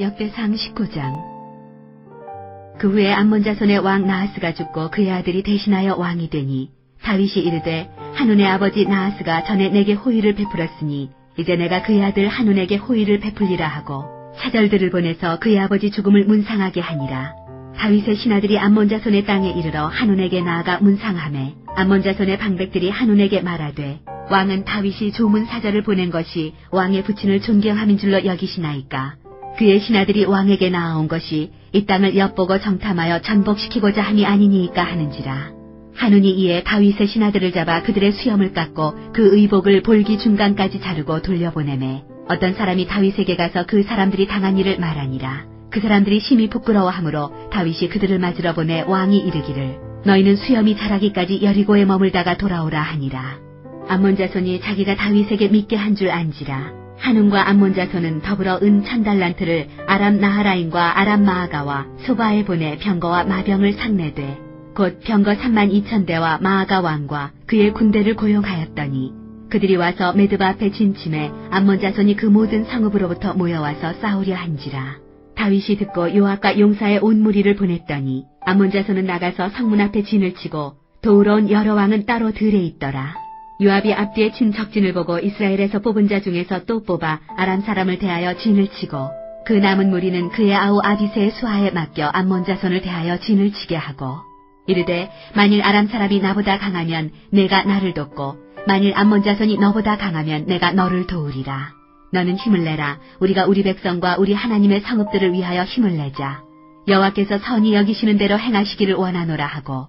역대상 19장 그 후에 암몬 자손의 왕 나하스가 죽고 그의 아들이 대신하여 왕이 되니 다윗이 이르되 한운의 아버지 나하스가 전에 내게 호의를 베풀었으니 이제 내가 그의 아들 한운에게 호의를 베풀리라 하고 사절들을 보내서 그의 아버지 죽음을 문상하게 하니라. 다윗의 신하들이 암몬 자손의 땅에 이르러 한운에게 나아가 문상함에 암몬 자손의 방백들이 한운에게 말하되 왕은 다윗이 조문 사절을 보낸 것이 왕의 부친을 존경함인 줄로 여기시나이까 그의 신하들이 왕에게 나아온 것이 이 땅을 엿보고 정탐하여 전복시키고자 함이 아니니이까 하는지라. 한운이 이에 다윗의 신하들을 잡아 그들의 수염을 깎고 그 의복을 볼기 중간까지 자르고 돌려보내매 어떤 사람이 다윗에게 가서 그 사람들이 당한 일을 말하니라. 그 사람들이 심히 부끄러워하므로 다윗이 그들을 맞으러 보내 왕이 이르기를 너희는 수염이 자라기까지 여리고에 머물다가 돌아오라 하니라. 암몬 자손이 자기가 다윗에게 믿게 한 줄 안지라. 한운과 암몬 자손은 더불어 은 천달란트를 아람 나하라인과 아람 마아가와 소바에 보내 병거와 마병을 상내되 곧 병거 3만 2천 대와 마아가 왕과 그의 군대를 고용하였더니 그들이 와서 메드바 앞에 진침해 암몬 자손이 그 모든 성읍으로부터 모여와서 싸우려 한지라. 다윗이 듣고 요압과 용사의 온 무리를 보냈더니 암몬 자손은 나가서 성문 앞에 진을 치고 도우러 온 여러 왕은 따로 들에 있더라. 요압이 앞뒤에 친 적진을 보고 이스라엘에서 뽑은 자 중에서 또 뽑아 아람 사람을 대하여 진을 치고 그 남은 무리는 그의 아우 아비세의 수하에 맡겨 암몬 자손을 대하여 진을 치게 하고 이르되 만일 아람 사람이 나보다 강하면 내가 나를 돕고 만일 암몬 자손이 너보다 강하면 내가 너를 도우리라. 너는 힘을 내라. 우리가 우리 백성과 우리 하나님의 성읍들을 위하여 힘을 내자. 여호와께서 선히 여기시는 대로 행하시기를 원하노라 하고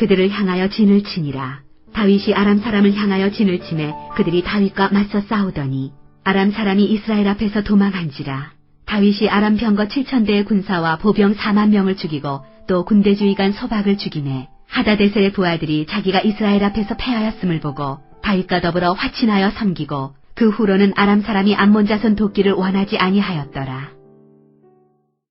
그들을 향하여 진을 치니라. 다윗이 아람 사람을 향하여 진을 치매 그들이 다윗과 맞서 싸우더니 아람 사람이 이스라엘 앞에서 도망한지라. 다윗이 아람 병거 7천 대의 군사와 보병 4만 명을 죽이고 또 군대 주의관 소박을 죽이매 하다데셀의 부하들이 자기가 이스라엘 앞에서 패하였음을 보고 다윗과 더불어 화친하여 섬기고 그 후로는 아람 사람이 암몬 자손 돕기를 원하지 아니하였더라.